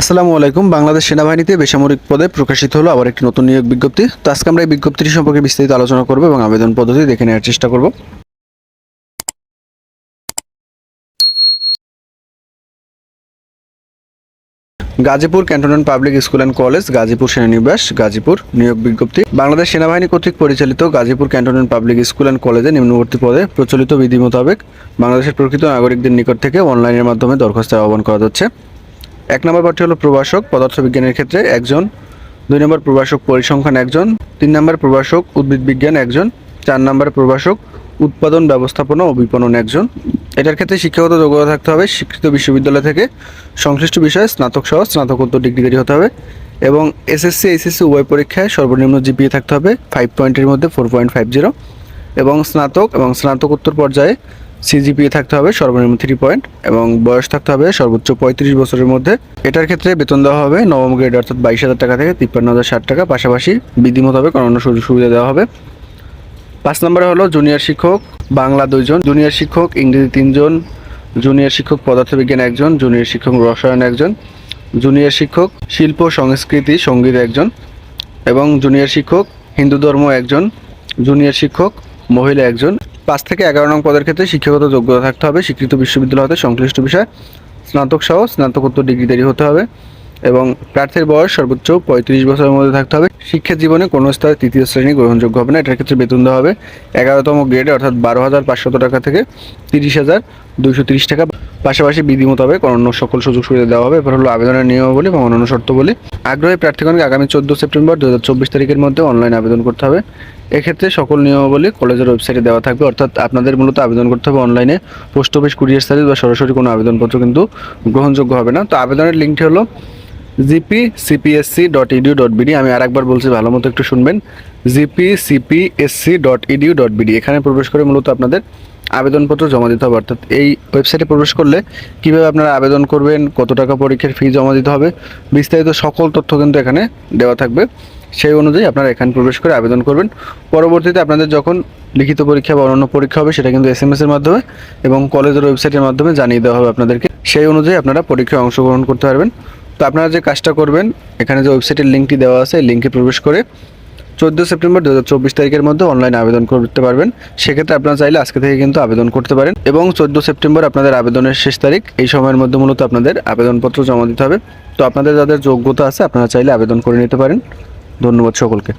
আসসালামু আলাইকুম। বাংলাদেশ সেনাবাহিনীতে বেসামরিক পদে প্রকাশিত হলো আবার একটি নতুন নিয়োগ বিজ্ঞপ্তি। তো আজকে আমরা এই বিজ্ঞপ্তিটি সম্পর্কে বিস্তারিত আলোচনা করব এবং আবেদন পদ্ধতি দেখে নেওয়ার চেষ্টা করব। Gazipur cantonment public school and college, Gazipur সেনানিবাস, Gazipur নিয়োগ বিজ্ঞপ্তি। বাংলাদেশ সেনাবাহিনী কর্তৃক পরিচালিত Gazipur cantonment public school and কলেজে নিম্নবর্তী পদে প্রচলিত বিধি মোতাবেক বাংলাদেশের প্রকৃত নাগরিকদের নিকট থেকে অনলাইনের মাধ্যমে দরখাস্ত আহ্বান করা যাচ্ছে। এক নম্বর পাঠটি হলো প্রভাষক, পদার্থবিজ্ঞানের ক্ষেত্রে একজন। দুই নম্বর প্রভাষক, পরিসংখ্যান একজন। তিন নম্বর প্রভাষক, উদ্ভিদ বিজ্ঞান একজন। চার নম্বর প্রভাষক, উৎপাদন ব্যবস্থাপনা ও বিপণন একজন। এটার ক্ষেত্রে শিক্ষাগত যোগ্যতা থাকতে হবে, স্বীকৃত বিশ্ববিদ্যালয় থেকে সংশ্লিষ্ট বিষয়ে স্নাতক সহ স্নাতকোত্তর ডিগ্রিধারী হতে হবে এবং এসএসসি, এইচএসসি, উভয় পরীক্ষায় সর্বনিম্ন জিপিএ থাকতে হবে ফাইভ পয়েন্টের মধ্যে ফোর পয়েন্ট ফাইভ জিরো এবং স্নাতক এবং স্নাতকোত্তর পর্যায়ে সিজিপিএ থাকতে হবে সর্বনিম্ন থ্রি পয়েন্ট এবং বয়স থাকতে হবে সর্বোচ্চ পঁয়ত্রিশ বছরের মধ্যে। এটার ক্ষেত্রে বেতন দেওয়া হবে নবম গ্রেড অর্থাৎ বাইশ হাজার টাকা থেকে তিপ্পান্ন হাজার ষাট টাকা। পাশাপাশি বিধি মোতাবেক অন্যান্য সুযোগ সুবিধা দেওয়া হবে। পাঁচ নম্বরে হলো জুনিয়র শিক্ষক, বাংলা দুইজন। জুনিয়র শিক্ষক, ইংরেজি তিনজন। জুনিয়র শিক্ষক, পদার্থবিজ্ঞান একজন। জুনিয়র শিক্ষক, রসায়ন একজন। জুনিয়র শিক্ষক, শিল্প, সংস্কৃতি, সংগীত একজন। এবং জুনিয়র শিক্ষক, হিন্দু ধর্ম একজন। জুনিয়র শিক্ষক, মহিলা একজন। পাঁচ থেকে এগারো নং পদের ক্ষেত্রে শিক্ষাগত যোগ্যতা থাকতে হবে। স্বীকৃত বিশ্ববিদ্যালয় হতে সংশ্লিষ্ট বিষয়। স্নাতক সহ স্নাতকোত্তর ডিগ্রিধারী হতে হবে এবং প্রার্থীর বয়স সর্বোচ্চ পঁয়ত্রিশ বছরের মধ্যে থাকতে হবে। শিক্ষা জীবনে কোনো স্তরে তৃতীয় শ্রেণি গ্রহণযোগ্য হবে না। এটার ক্ষেত্রে বেতন দেওয়া হবে এগারোতম গ্রেডে, অর্থাৎ বারো হাজার পাঁচশত টাকা থেকে তিরিশ হাজার দুইশো তিরিশ টাকা। পাশাপাশি বিধি মোতাবেক অন্য সকল সুযোগ সুবিধা দেওয়া হবে। এবার হলো আবেদনের নিয়মাবলী এবং অন্যান্য শর্তবলী। আগ্রহী প্রার্থীগণকে আগামী চোদ্দ সেপ্টেম্বর দু হাজার চব্বিশ তারিখের মধ্যে অনলাইন আবেদন করতে হবে। এক্ষেত্রে সকল নিয়মাবলী কলেজের ওয়েবসাইটে দেওয়া থাকবে। অর্থাৎ আপনাদের মূলত আবেদন করতে হবে অনলাইনে পোস্ট অফিস, কুরিয়ার সার্ভিস বা সরাসরি কোনো আবেদনপত্র কিন্তু গ্রহণযোগ্য হবে না। তো আবেদনের লিঙ্কটি হলো GP CPSC dot edu dot BD. আমি আরেকবার বলছি, ভালো মতো একটু শুনবেন। GP CPSC dot edu dot BD. এখানে প্রবেশ করে মূলত আপনাদের আবেদনপত্র জমা দিতে হবে। অর্থাৎ এই ওয়েবসাইটে প্রবেশ করলে কীভাবে আপনারা আবেদন করবেন, কত টাকা পরীক্ষার ফি জমা দিতে হবে, বিস্তারিত সকল তথ্য কিন্তু এখানে দেওয়া থাকবে। সেই অনুযায়ী আপনারা এখানে প্রবেশ করে আবেদন করবেন। পরবর্তীতে আপনাদের যখন লিখিত পরীক্ষা বা অন্যান্য পরীক্ষা হবে, সেটা কিন্তু এস এম এর মাধ্যমে এবং কলেজের ওয়েবসাইটের মাধ্যমে জানিয়ে দেওয়া হবে আপনাদেরকে। সেই অনুযায়ী আপনারা পরীক্ষায় অংশগ্রহণ করতে পারবেন। তো আপনারা যে কাজটা করবেন, এখানে যে ওয়েবসাইটের লিঙ্কটি দেওয়া আছে লিঙ্কে প্রবেশ করে চোদ্দ সেপ্টেম্বর দু হাজার চব্বিশ তারিখের মধ্যে অনলাইন আবেদন করতে পারবেন। সেক্ষেত্রে আপনারা চাইলে আজকে থেকে কিন্তু আবেদন করতে পারেন এবং চোদ্দ সেপ্টেম্বর আপনাদের আবেদনের শেষ তারিখ, এই সময়ের মধ্যে মূলত আপনাদের আবেদনপত্র জমা দিতে হবে। তো আপনাদের যাদের যোগ্যতা আছে, আপনারা চাইলে আবেদন করে নিতে পারেন। ধন্যবাদ সকলকে।